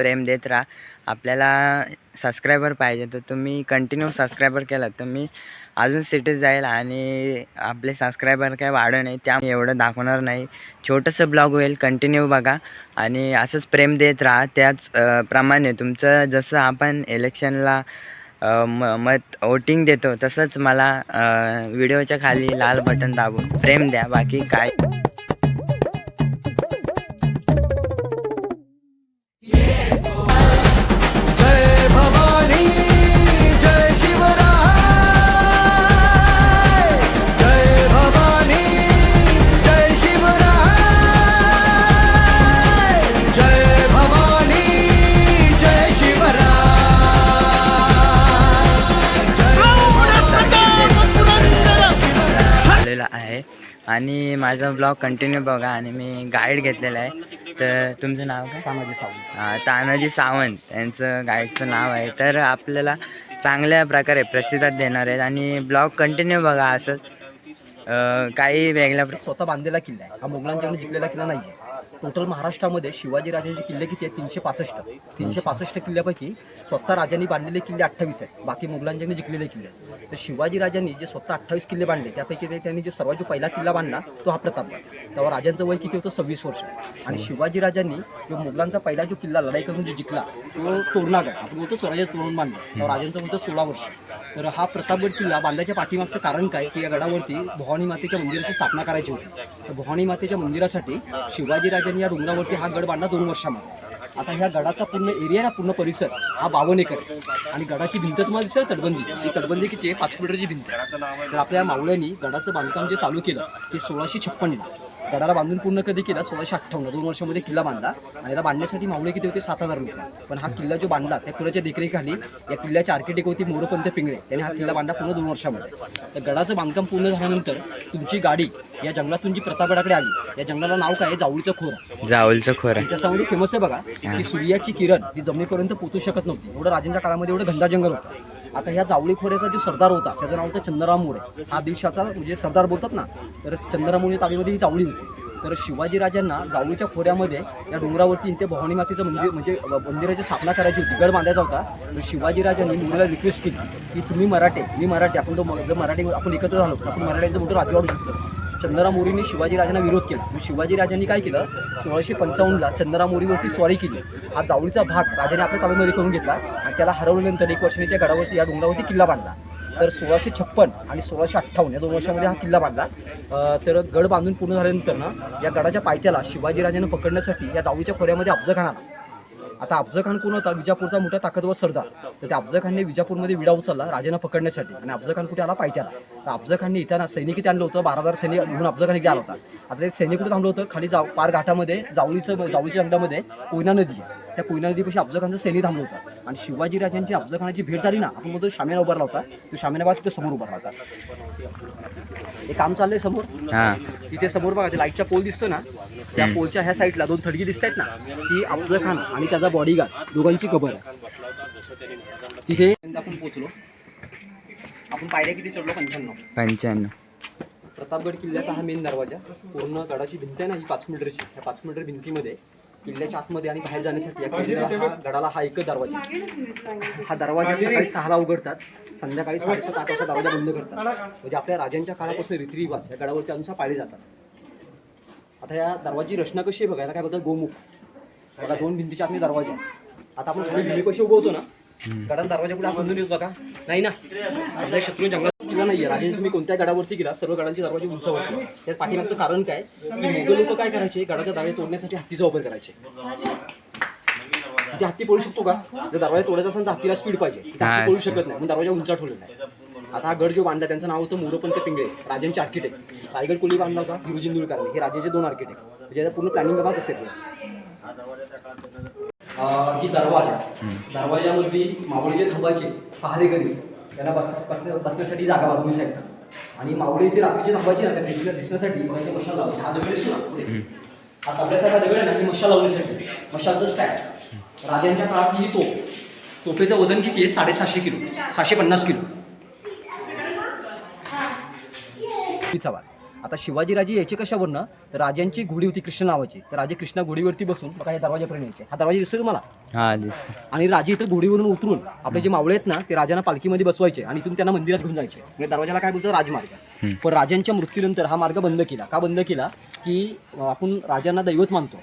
प्रेम देत राहा. आपल्याला सबस्क्रायबर पाहिजे. तर तुम्ही कंटिन्यू सबस्क्रायबर केला तर मी अजून सिटीत जाईल आणि आपले सबस्क्रायबर काय वाढ नाही त्या एवढं दाखवणार नाही. छोटंसं ब्लॉग होईल कंटिन्यू बघा. आणि असंच प्रेम देत राहा. त्याच प्रमाणे तुमचं जसं आपण इलेक्शनला म मत वोटिंग देतो तसंच मला व्हिडिओच्या खाली लाल बटन दाबून प्रेम द्या. बाकी काय आणि माझा ब्लॉग कंटिन्यू बघा आणि मी गाईड घेतलेला आहे. तर तुमचं नाव काय? तानाजी सावंत. हां तानाजी सावंत. यांचं गाईडचं नाव आहे. तर आपल्याला चांगल्या प्रकारे प्रतिसाद देणार आहेत. आणि ब्लॉग कंटिन्यू बघा असंच काही वेगळ्या स्वतः बांधलेला किल्ला आहे. हा मोगलांच्याकडे जिंकलेला किल्ला नाही आहे टोटल महाराष्ट्रामध्ये शिवाजी राजांचे किल्ले किती आहेत? तीनशे पासष्ट. तीनशे पासष्ट किल्ल्यापैकी स्वतः राजांनी बांधलेले किल्ले अठ्ठावीस आहेत. बाकी मोगलांच्याकडे जिंकलेले किल्ले आहेत. तर शिवाजी राजांनी जे स्वतः अठ्ठावीस किल्ले बांधले त्यापैकी ते त्यांनी जो सर्वात जो पहिला किल्ला बांधला तो हा प्रतापगड तेव्हा राजांचं वय किती होतं? सव्वीस वर्ष. आणि शिवाजी राजांनी जो मोगलांचा पहिला जो किल्ला लढाई करून जो जिंकला तो तोरणागड आपण बोलतो स्वराज्यात तोरण बांधलं. तेव्हा राजांचं होतं सोळा वर्ष. तर हा प्रतापगड किल्ला बांधायच्या पाठीमागचं कारण काय? की या गडावरती भवानी मातेच्या मंदिराची स्थापना करायची होती. तर भवानी मातेच्या मंदिरासाठी शिवाजी राजांनी या डोंगरावरती हा गड बांधला दोन वर्षामध्ये. आता ह्या गडाचा पूर्ण एरिया ना पूर्ण परिसर हा बावन एकर आणि गडाची भिंत तुम्हाला दिसेल तटबंदी. ही तटबंदी किती आहे पाच मीटरची भिंत तर आपल्या मावळ्यांनी गडाचं बांधकाम जे चालू केलं ते सोळाशे छप्पन्नला गडाला बांधून पूर्ण कधी केला? सोळाशे अठ्ठावन्न दोन वर्षामध्ये किल्ला बांधला. आणि याला बांधण्यासाठी मावळे किती होते? सात हजार रुपये पण हा किल्ला जो बांधला त्या कुणाच्या देखरेखीखाली या किल्ल्याचे आर्किटेक्ट होती मोरपंत पिंगळे. त्यांनी हा किल्ला बांधला पूर्ण दोन वर्षामध्ये. तर गडाचं बांधकाम पूर्ण झाल्यानंतर तुमची गाडी या जंगलातून जी प्रतापगडाकडे आली या जंगलाला नाव काय जावळीचं खोर. जाऊलचं खोरं. त्याच्यामध्ये फेमस आहे बघा की सूर्याची किरण ही जमिनीपर्यंत पोचू शकत नव्हती. एवढं राजांच्या काळामध्ये एवढं घंटा जंगल होतं. आता ह्या जावळी खोऱ्याचा जो सरदार होता त्याचं नाव होतं चंद्रराम मोरे. हा देशाचा म्हणजे सरदार बोलतात ना तर चंद्रराम मोरे ताब्यामध्ये ही जावळी होती. तर शिवाजीराजांना जावळीच्या खोऱ्यामध्ये या डोंगरावरती इथे भवानी मातेचं मंदिर म्हणजे मंदिराची स्थापना करायची होती. गड बांधायचा होता. तर शिवाजीराजांनी मुलीला रिक्वेस्ट केली की तुम्ही मराठे मी मराठी आपण तो जर मराठी आपण एकत्र झालो आपण मराठ्यांचं मोठं राजवाडू शकतो. चंद्रामोरीने मोरीने विरोध केला. मग शिवाजीराजांनी काय केलं? सोळाशे पंचावन्नला चंद्रराम मोरीवरती स्वारी केली. हा जावळीचा भाग राजाने आपल्या ताब्यामध्ये करून घेतला आणि त्याला हरवल्यानंतर एक वर्षाने त्या गडावरती या डोंगरावरती किल्ला बांधला. तर सोळाशे छप्पन आणि सोळाशे अठ्ठावन्न या दोन वर्षामध्ये हा किल्ला बांधला. तर गड बांधून पूर्ण झाल्यानंतर ना या गडाच्या पायथ्याला शिवाजीराजांना पकडण्यासाठी या जावळीच्या खोऱ्यामध्ये अफजखान आला. आता अफजखान कोण होता? विजापूरचा मोठा ताकदवर सरदार. तर त्या अफजखानने विजापूरमध्ये विडा उचलला राजांना पकडण्यासाठी आणि अफजखान कुठे आला? पायथ्याला. तर येताना सैनिक इथे आणलं होतं बारा हजार सैनिक घेऊन अफजल खान इथे आला होता. आता ते सैनिक कुठे थांबलं होतं? खाली जाव पार घाटामध्ये जावळीचं जावळीच्या जंगलामध्ये कोयना नदी. त्या कोयना नदीपाशी अफजल खानचं सैनिक थांबलं होतं. आणि शिवाजी राजांची अफजल खानाची भेट झाली ना आपण बोलतो शामियाना उभारला होता. तो शामियानाबाद तिथे समोर उभारला होता. हे काम चाललंय समोर. तिथे समोर बघा ते लाईटचा पोल दिसतो ना त्या पोलच्या ह्या साईडला दोन थडगी दिसत आहेत ना ती अफजल खान आणि त्याचा बॉडीगार्ड दोघांची कबर आहे. तिथे आपण पोहोचलो. आपण पायऱ्या किती चढलो? पंच्याण्णव. पंच्याण्णव. प्रतापगड किल्ल्याचा हा मेन दरवाजा. पूर्ण गडाची भिंत आहे ना ही पाच मीटरची. ह्या पाच मीटर भिंतीमध्ये किल्ल्याच्या आतमध्ये आणि बाहेर जाण्यासाठी या किल्ल्याला हा गडाला हा एकच दरवाजा आहे. हा दरवाजा सकाळी सहाला उघडतात. संध्याकाळी साडेसात आठ वाजता दरवाजा बंद करतात. म्हणजे आपल्या राजांच्या काळापासून रीतिरिवाज या गडावरती अनुसार पाळले जातात. आता या दरवाजी रचना कशी आहे बघा याला काय बोलतात? गोमुख. बघा दोन भिंतीच्या आतमध्ये दरवाजा आहे. आता आपण खाली भिंती कशी उभवतो ना? गडात दरवाजा पुढे समजून येतो बघा. नाही ना? आपल्या शत्रू जंगलात किल्ला नाही आहे तुम्ही कोणत्या गडावरती गेला सर्व गडांची दरवाजे उंचावरती त्यात पाठीमागचं कारण काय? की मुघल लोक काय करायचे? गडाच्या दावे तोडण्यासाठी हत्तीचा वापर करायचे. ते हत्ती पळू शकतो का? जर दरवाजा तोडायचा असेल तर हत्तीला स्पीड पाहिजे. ते हत्ती पळू शकत नाही. म्हणून दरवाजा उंचा ठेवलेला आहे आता हा गड जो बांधला त्यांचं नाव होतं मोरपंत पिंगळे. राजांचे आर्किटेक्ट रायगड कोली बांधला होता गुरुजी इंदुलकर हे राजाचे दोन आर्किटेक्ट म्हणजे पूर्ण प्लॅनिंग बघा असेल ही दरवाजा. दरवाजामध्ये मावळीचे थांबायचे पहारेकरी त्यांना बस बस- बसण्यासाठी जागा बाजूनी साईड आणि मावळी इथे रात्रीचे थांबायचे ना त्या भिंतीला दिसण्यासाठी मग इथे मशाल लावायचे हा दगड दिसतो ना पुढे. हा तबल्यासारखा दगड आहे ना ही मशाल लावण्यासाठी. मशालचं स्टँड राजांच्या काळात ही तोप तोफेचं वजन किती आहे? साडेसहाशे किलो. सहाशे पन्नास किलो. ही. सवाल आता शिवाजीराजे यायचे कशावरनं? तर राजांची घोडी होती कृष्ण नावाची. तर राजे कृष्णा घोडीवरती बसून बघा या दरवाजापर्यंत यायचे हा दरवाजा दिसतोय तुम्हाला? हा दिस आणि राजे इथं घोडीवरून उतरून आपले जे मावळे आहेत ना ते राजांना पालखीमध्ये बसवायचे आणि इथून त्यांना मंदिरात घेऊन जायचे. म्हणजे दरवाजाला काय बोलतो राजमार्ग. पण राजांच्या मृत्यूनंतर हा मार्ग बंद केला. का बंद केला? की अं, आपण राजांना दैवत मानतो.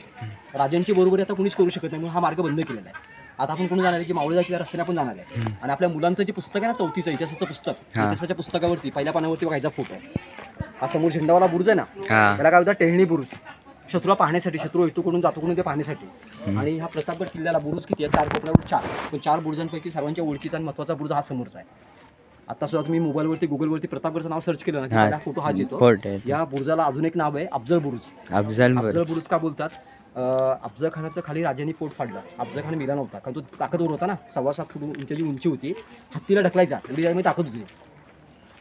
राजांची बरोबरी आता कोणीच करू शकत नाही म्हणून हा मार्ग बंद केलेला आहे. आता आपण कोण जाणार आहे? जे मावळे जायचे त्या रस्त्याने आपण जाणार आहे. आणि आपल्या मुलांचं जे पुस्तक आहे ना चौथीचं इतिहासाचं पुस्तक. इतिहासाच्या पुस्तकावरती पहिल्या पानावरती बघायचा फोटो आहे. हा समोर झेंडावाला बुरुज आहे ना हा. त्याला काय होतं टेहळणी बुरुज. शत्रूला पाहण्यासाठी शत्रू येतो कडून जातो कडून ते पाहण्यासाठी. आणि हा प्रतापगड किल्ल्याला बुरुज किती आहे चार कोपऱ्यावर चार. पण चार बुरुजांपैकी सर्वांच्या ओळखीचा आणि महत्त्वाचा बुरुज हा समोरचा आहे. आता सुद्धा तुम्ही मोबाईलवरती गुगलवरती प्रतापगडचं नाव सर्च केलं ना की हा. पहिला फोटो हाच येतो. आहे. या बुरुजाला अजून एक नाव आहे अफजल बुरुज. अफजल अफजल बर बुरुज का बोलतात? अं, अफजल खानाचं खाली राजांनी पोट फाडलं. अफजल खान मिला नव्हता कारण तो ताकदवर होता ना. सव्वा सात फूट उंचीची उंची होती. हत्तीला ढकलायचा. एवढी त्याच्यामध्ये ताकद होती.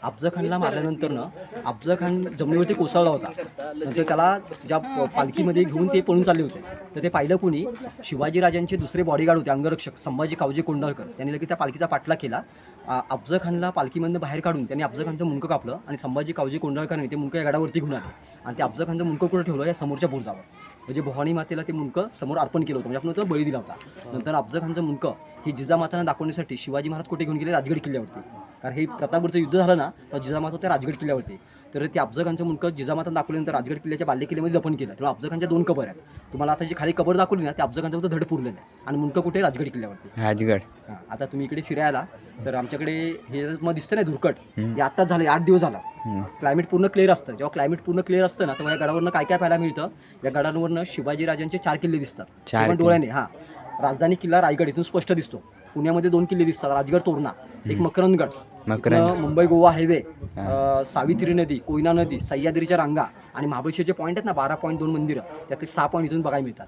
अफजल खानला मारल्यानंतर ना अफजल खान जमिनीवरती कोसळला होता. नंतर त्याला ज्या पालखीमध्ये घेऊन ते पळून चालले होते. तर ते पाहिलं कोणी? शिवाजी राजांचे दुसरे बॉडीगार्ड होते अंगरक्षक संभाजी कावजे कोंडाळकर. त्यांनी लगेच त्या पालखीचा पाठलाग केला. आ- अफजल खानला पालखीमधनं बाहेर काढून त्यांनी अफजल खानचं मुंडकं कापलं आणि संभाजी कावजे कोंडाळकरांनी ते मुंडकं या गडावरती घेऊन आले. आणि ते अफजल खानचं मुंडकं कुठं ठेवलं? या समोरच्या बुरजावर. म्हणजे भवानी मातेला ते मुंडकं समोर अर्पण केलं होतं. म्हणजे आपण तो बळी दिला होता. नंतर अफजल खानचं मुंडकं हे जिजामातांना दाखवण्यासाठी शिवाजी महाराज कुठे घेऊन गेले? राजगड किल्ल्यावरती. कारण हे प्रतापगडचं युद्ध झालं ना तर जिजामाता होत्या राजगड किल्ल्यावरती. तर ते अफजल खानचं मुंडकं जिजामाता दाखवल्यानंतर राजगड किल्ल्याच्या बाल्य किल्ल्यामध्ये दफन केलं. तेव्हा अफजल खानच्या दोन कबर आहेत. तुम्हाला आता जी खाली कबर दाखवली ना ते अफजल खानचं फक्त धड पुरलेलं आहे. आणि मुंडकं कुठे राजगड किल्ल्यावरती. राजगड. हां आता तुम्ही इकडे फिरायला तर आमच्याकडे हे तुम्हाला दिसतं नाही धुरकट. हे आत्ताच झालं आठ दिवस झाला. क्लायमेट पूर्ण क्लिअर असतं. जेव्हा क्लायमेट पूर्ण क्लिअर असतं ना तेव्हा या गडावरनं काय काय पाहायला मिळतं? या गडांवरनं शिवाजी राजांचे चार किल्ले दिसतात. डोळ्याने हा. राजधानी किल्ला रायगड इथून स्पष्ट दिसतो. पुण्यामध्ये दोन किल्ले दिसतात राजगड तोरणा एक मकरंदगड. मकरंद. मुंबई गोवा हायवे सावित्री नदी कोयना नदी सह्याद्रीच्या रांगा आणि महाबळेश्वरचे पॉईंट आहेत ना बारा पॉईंट दोन मंदिरं. त्यातले सहा पॉईंट इथून बघायला मिळतात.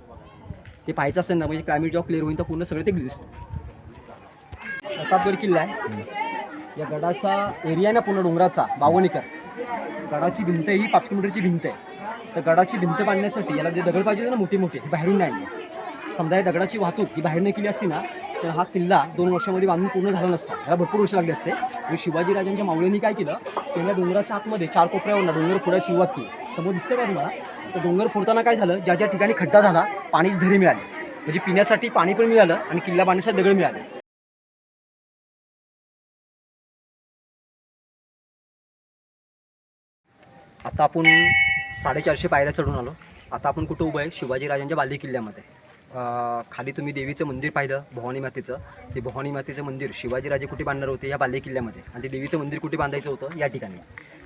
ते पाहायचं असेल ना म्हणजे क्लायमेट जेव्हा क्लिअर होईल तर पूर्ण सगळं ते दिसतं. प्रतापगड किल्ला आहे. या गडाचा एरिया आहे ना पूर्ण डोंगराचा बावन्न एकर गडाची भिंत ही पाच किलोमीटरची भिंत आहे. तर गडाची भिंत बांधण्यासाठी याला जे दगड पाहिजे ना मोठे मोठे बाहेरून नाही समजा या दगडाची वाहतूक ही बाहेरनं केली असती ना तर हा किल्ला दोन वर्षामध्ये बांधून पूर्ण झाला नसता. याला भरपूर वर्ष लागली असते. आणि शिवाजीराजांच्या मावळ्यांनी काय केलं? त्यांना डोंगराच्या आतमध्ये चार कोपऱ्यावर डोंगर फोडायला सुरुवात केली. समोर दिसतं का तुम्हाला? तर डोंगर फोडताना काय झालं? ज्या ज्या ठिकाणी खड्डा झाला पाणीच झरी मिळाली. म्हणजे पिण्यासाठी पाणी पण मिळालं आणि किल्ला बांधण्यासाठी दगड मिळाले. आता आपण साडेचारशे पायऱ्या चढून आलो. आता आपण कुठं उभं आहे? शिवाजीराजांच्या बाल्य किल्ल्यामध्ये. खाली तुम्ही देवीचं मंदिर पाहिलं भवानी मातेचं. ते भवानी मातेचं मंदिर शिवाजीराजे कुठे बांधणार होते या बाले किल्ल्यामध्ये? आणि ते देवीचं मंदिर कुठे बांधायचं होतं या ठिकाणी?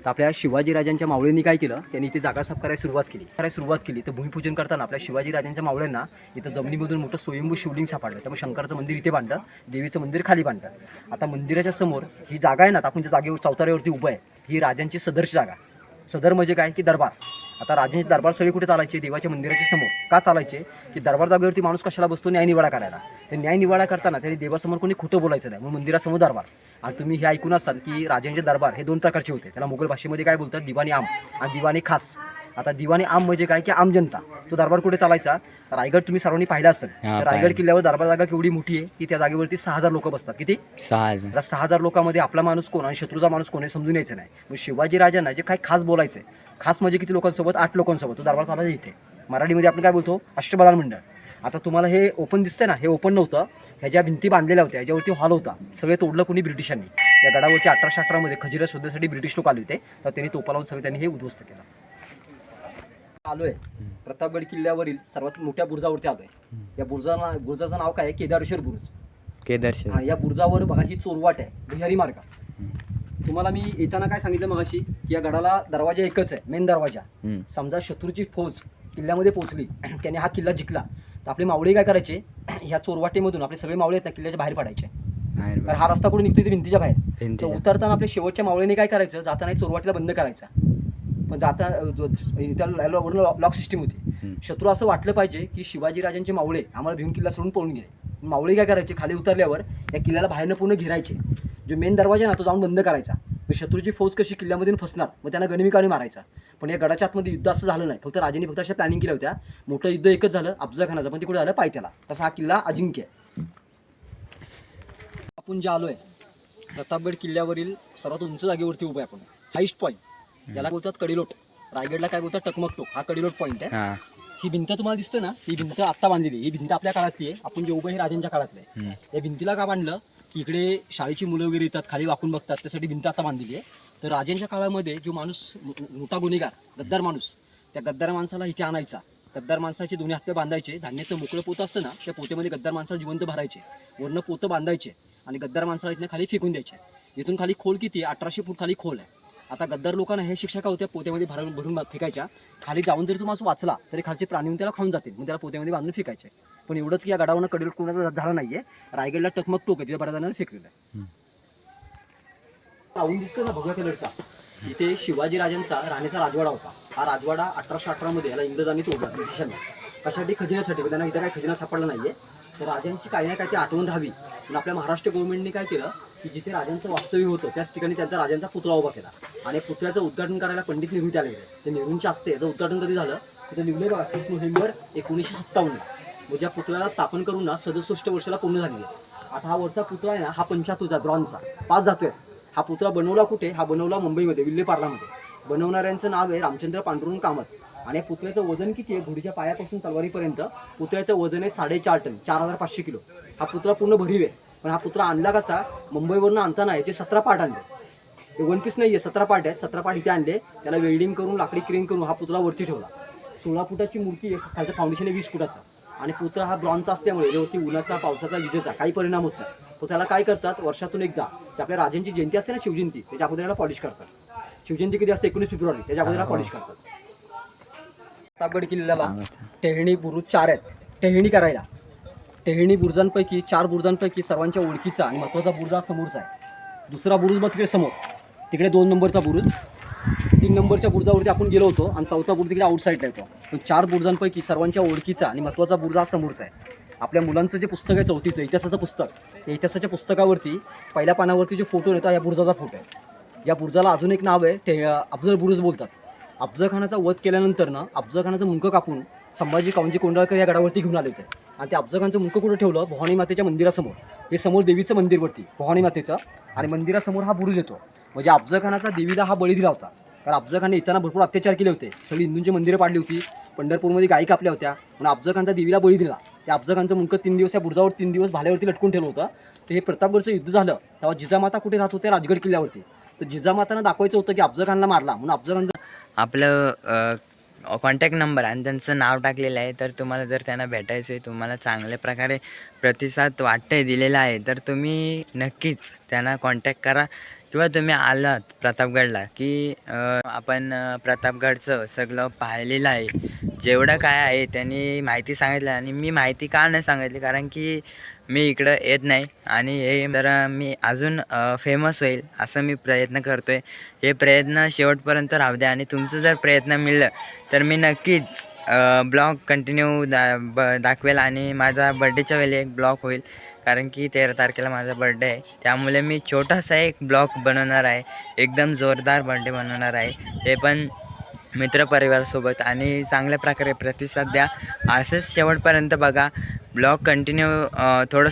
तर आपल्या शिवाजी राजांच्या मावळ्यांनी काय केलं? त्यांनी इथे जागा साफ करायला सुरुवात केली. करायला सुरुवात केली. तर भूमिपूजन करताना आपल्या शिवाजी राजांच्या मावळ्यांना इथं जमिनीमधून मोठं स्वयंभू शिवलिंग सापडलं. त्यामुळे शंकराचं मंदिर इथे बांधलं देवीचं मंदिर खाली बांधलं. आता मंदिराच्या समोर ही जागा आहे ना आपण ज्या जागेवर चौताऱ्यावरती उभं आहे. ही राजांची सदरची जागा. सदर म्हणजे काय? की दरबार. आता राजांचे दरबार सगळे कुठे चालायचे? देवाच्या मंदिराच्या समोर. का चालायचे? की दरबार जागेवरती माणूस कशाला बसतो? न्याय निवाडा करायला. ते न्याय निवाडा करताना त्यांनी देवासमोर कोणी खोटं बोलायचं नाही. म्हणून मंदिरासमोर दरबार. आणि तुम्ही हे ऐकून असाल की राजांचे दरबार हे दोन प्रकारचे होते. त्याला मुघल भाषेमध्ये काय बोलतात? दिवाणी आम. आणि दिवाणी खास. आता दिवाणी आम म्हणजे काय? की आम जनता. तो दरबार कुठे चालायचा? रायगड तुम्ही सर्वांनी पाहिला असेल. तर. रायगड किल्ल्यावर दरबार जागा केवढी मोठी आहे? की त्या जागेवरती सहा हजार लोक बसतात. किती? सहा हजार. लोकांमध्ये आपला माणूस कोण? आणि शत्रूचा माणूस कोण हे समजून यायचं नाही. मग शिवाजी राजांना जे काय खास बोलायचं खास म्हणजे किती लोकांसोबत? आठ लोकांसोबत. तो दरबार चालायचा इथे. मराठीमध्ये आपण काय बोलतो? अष्टबलान मंडळ. आता तुम्हाला हे ओपन दिसतंय ना हे ओपन नव्हतं. ह्याच्या भिंती बांधलेल्या होत्या ह्याच्यावरती हॉल होता. सगळे तोडलं कोणी? ब्रिटिशांनी. या गडावरती अठराशे अठरामध्ये खजिरा शोधण्यासाठी ब्रिटिश लोक आले होते. तर त्यांनी तोपा लावून सगळे त्यांनी हे उद्ध्वस्त केलं. आलोय. प्रतापगड किल्ल्यावरील सर्वात मोठ्या बुर्जावरती आलोय. या बुर्जाना बुर्जाचं नाव काय आहे? केदारेश्वर बुर्ज. केदारशेव हा या बुर्जावर बघा ही चोरवाट आहे. बिहारी मार्ग. तुम्हाला मी येताना काय सांगितलं मगाशी की या गडाला दरवाजा एकच आहे मेन दरवाजा. हम्म. समजा शत्रूची फौज किल्ल्यामध्ये पोहोचली त्याने हा किल्ला जिंकला. तर आपले मावळे काय करायचे ह्या चोरवाटेमधून आपले सगळे मावळे आहेत ना किल्ल्याच्या बाहेर पडायचे. तर हा रस्ता कुठे निघतो इथे भिंतीच्या बाहेर. तर भिंतीच्या. उतरताना आपल्या शेवटच्या मावळ्याने काय करायचं जाताना एक चोरवाटीला बंद करायचा. पण जाता जो- त्याला लॉक सिस्टीम होती. हम्म. शत्रू असं वाटलं पाहिजे की शिवाजी राजांचे मावळे आम्हाला भिवून किल्ला सोडून पळून गेले. मावळे काय करायचे खाली उतरल्यावर या किल्ल्याला बाहेरनं पूर्ण घेरायचे. जो मेन दरवाजा आहे ना तो जाऊन बंद करायचा. मग शत्रूची फौज कशी किल्ल्यामधून फसणार मग त्यांना गनिमिकाने मारायचा. पण या गडाच्या आतमध्ये युद्ध असं झालं नाही. फक्त राजांनी फक्त अशा प्लॅनिंग केल्या होत्या. मोठं युद्ध एकच झालं अफजा खानाचं पण तिकडे झालं पायथ्याला. तसा हा किल्ला अजिंक्य आहे. आपण जे आलोय प्रतापगड किल्ल्यावरील सर्वात उंच जागेवरती उभं आहे आपण. हाईस्ट पॉईंट ज्याला बोलतात कडीलोट. रायगडला काय बोलतात? टकमक टोक हा कडीलोट पॉईंट आहे. हां भिंत तुम्हाला दिसते ना ही भिंत आत्ता बांधलेली आहे. ही भिंत आपल्या काळातली आहे. आपण जे उभं आहे हे राजांच्या काळातलं आहे. हम्म. या भिंतीला का बांधलं? की इकडे शाळेची मुलं वगैरे येतात खाली वाकून बघतात त्यासाठी भिंत आता बांधलेली आहे. तर राजांच्या काळामध्ये जो माणूस मो- मोठा गुन्हेगार गद्दार माणूस त्या गद्दार माणसाला इथे आणायचा. गद्दार माणसाचे दोन्ही हात बांधायचे. धान्याचं मोकळं पोतं असतं ना त्या पोतेमध्ये गद्दार माणसाला जिवंत भरायचे. वरनं पोतं बांधायचे आणि गद्दार माणसाला इथनं खाली फेकून द्यायचे. इथून खाली खोल किती? अठराशे फूट खाली खोल आहे. आता गद्दार लोकांना हे शिक्षा का होत्या? पोत्यामध्ये भरून भरून फेकायच्या. खाली जाऊन जरी तुम्हाला वाचला तरी खालचे प्राणी येऊन त्याला खाऊन जातील. मग त्याला पोत्यामध्ये बांधून फेकायचे. पण एवढंच की या गडावरनं कडील कोणाचा झाला नाहीये. रायगडला टकमक टोक आहे. तिथे बऱ्याच जणांनी फेकलेलं आहे. राहून दिसतो ना भगव्या कलरचा. इथे शिवाजी राजांचा राणीचा राजवाडा होता. हा राजवाडा अठराशे अठरामध्ये याला इंग्रजांनी तोडला ब्रिटिशांनी. कशासाठी? खजिन्यासाठी. त्यांना इथं काही खजिना सापडला नाहीये. तर राजांची काही ना काही आठवण राहावी. पण आपल्या महाराष्ट्र गव्हर्नमेंटने काय केलं की जिथे राजांचं वास्तव्य होतं त्याच ठिकाणी त्यांचा राजांचा पुतळा उभा केला. आणि पुतळ्याचं उद्घाटन करायला पंडित नेहरू आले. होते ते नेहरूंच्या असते याचं उद्घाटन कधी झालं? तर निघले बघा तीस नोव्हेंबर एकोणीसशे सत्तावन्न. म्हणजे ज्या पुतळ्याला स्थापन करून ना सदुसष्ट वर्षाला पूर्ण झाली आहे. आता हा वरचा पुतळा आहे ना हा पंचाहत्तरचा ब्रॉन्झचा पाच जातोय. हा पुतळा बनवला कुठे? हा बनवला मुंबईमध्ये विल्ले पार्लामध्ये बनवणाऱ्यांचं नाव आहे रामचंद्र पांडुरंग कामत. आणि या पुतळ्याचं वजन किती आहे? घोडीच्या पायापासून तलवारीपर्यंत. पुतळ्याचं वजन आहे साडेचार टन चार हजार पाचशे किलो. हा पुतळा पूर्ण भरीव आहे. पण हा पुतळा आणला कसा? मुंबईवरून आणताना याचे सतरा पार्ट आणले. ते वन पीस नाही आहे सतरा पार्ट आहे सतरा पार्ट इथे आणले. त्याला वेल्डिंग करून लाकडी क्रीम करून हा पुतळा वरती ठेवला. सोळा फुटाची मूर्ती आहे. खालचं फाउंडेशन आहे वीस फुटाचं. आणि पुतळा हा ब्रॉन्झचा असल्यामुळे यावरती उन्हाचा पावसाचा विजेचा काही परिणाम होत नाही. तो त्याला काय करतात? वर्षातून एकदा जे आपल्या राजांची जयंती असते ना शिवजयंती त्याच्या अगोदर पॉलिश करतात. शिवजयंती कधी असते? एकोणीस फेब्रुवारी त्याच्या अगोदर पॉलिश करतात. प्रतापगड किल्ल्याला टेहणी बुरुज चार आहेत. टेहणी करायला. टेहणी बुरुजांपैकी चार बुरुजांपैकी सर्वांच्या ओळखीचा आणि महत्त्वाचा बुरुज हा समोरचा आहे. दुसरा बुरुज मग तिकडे समोर. तिकडे दोन नंबरचा बुरुज. तीन नंबरच्या बुरुजावरती आपण गेलो होतो आणि चौथा बुरुज तिकडे आउटसाईडला येतो. पण चार बुरुजांपैकी सर्वांच्या ओळखीचा आणि महत्त्वाचा बुरुज हा समोरचा आहे. आपल्या मुलांचं जे पुस्तक आहे चौथीचं इतिहासाचं पुस्तक त्या इतिहासाच्या पुस्तकावरती पहिल्या पानावरती जो फोटो येतो हा या बुरुजाचा फोटो आहे. या बुरुजाला अजून एक नाव आहे ते अफजल बुरुज बोलतात. अफजलखानाचा वध केल्यानंतर ना अफजलखानाचं कापून संभाजी कावंजी कोंडाळकर या गडावरती घेऊन आले होते. आणि ते अफजलखानचं खानचं कुठं ठेवलं? भवानी मातेच्या मंदिरासमोर. हे समोर देवीचं मंदिरवरती भवानी मातेचं. आणि मंदिरासमोर हा बुरुज येतो. म्हणजे अफजलखानाचा देवीला हा बळी दिला होता. कारण अफजलखानने येताना भरपूर अत्याचार केले होते. सगळी हिंदूंची मंदिरं पाडली होती. पंढरपूरमध्ये गायी कापल्या होत्या. म्हणून अफजलखानचा देवीला बळी दिला. त्या अफजलखानचं खानचं तीन दिवस या बुरुजावर तीन दिवस भाल्यावरती लटकून ठेवलं होतं. तर हे प्रतापगडचं युद्ध झालं. तेव्हा जिजामाता कुठे राहत होते? राजगड किल्ल्यावरती. तर जिजामातांना दाखवायचं होतं की अफजलखानला मारला. म्हणून अफजलखान आपलं कॉन्टॅक्ट नंबर आणि त्यांचं नाव टाकलेलं आहे तर तुम्हाला जर त्यांना भेटायचं आहे तुम्हाला चांगल्या प्रकारे प्रतिसाद वाटतंय दिलेला आहे तर तुम्ही नक्कीच त्यांना कॉन्टॅक्ट करा. किंवा तुम्ही आलात प्रतापगडला की आपण प्रतापगडचं सगळं पाहिलेलं आहे. जेवढं काय आहे त्यांनी माहिती सांगितलं आणि मी माहिती का नाही सांगितली? कारण की मी इकडं येत नाही आणि हे जरा मी अजून फेमस होईल असं मी प्रयत्न करतो आहे हे प्रयत्न शेवटपर्यंत राहू द्या आणि तुमचं जर प्रयत्न मिळलं तर मी नक्कीच ब्लॉग कंटिन्यू दा ब दाखवेल आणि माझा बड्डेच्या वेळी एक ब्लॉग होईल. कारण की तेरा तारखेला माझा बड्डे आहे. त्यामुळे मी छोटासा एक ब्लॉग बनवणार आहे. एकदम जोरदार बड्डे बनवणार आहे. ते पण मित्रपरिवारासोबत आणि चांगल्या प्रकारे प्रतिसाद द्या. असंच शेवटपर्यंत बघा. ब्लॉग कंटिन्यू थोडं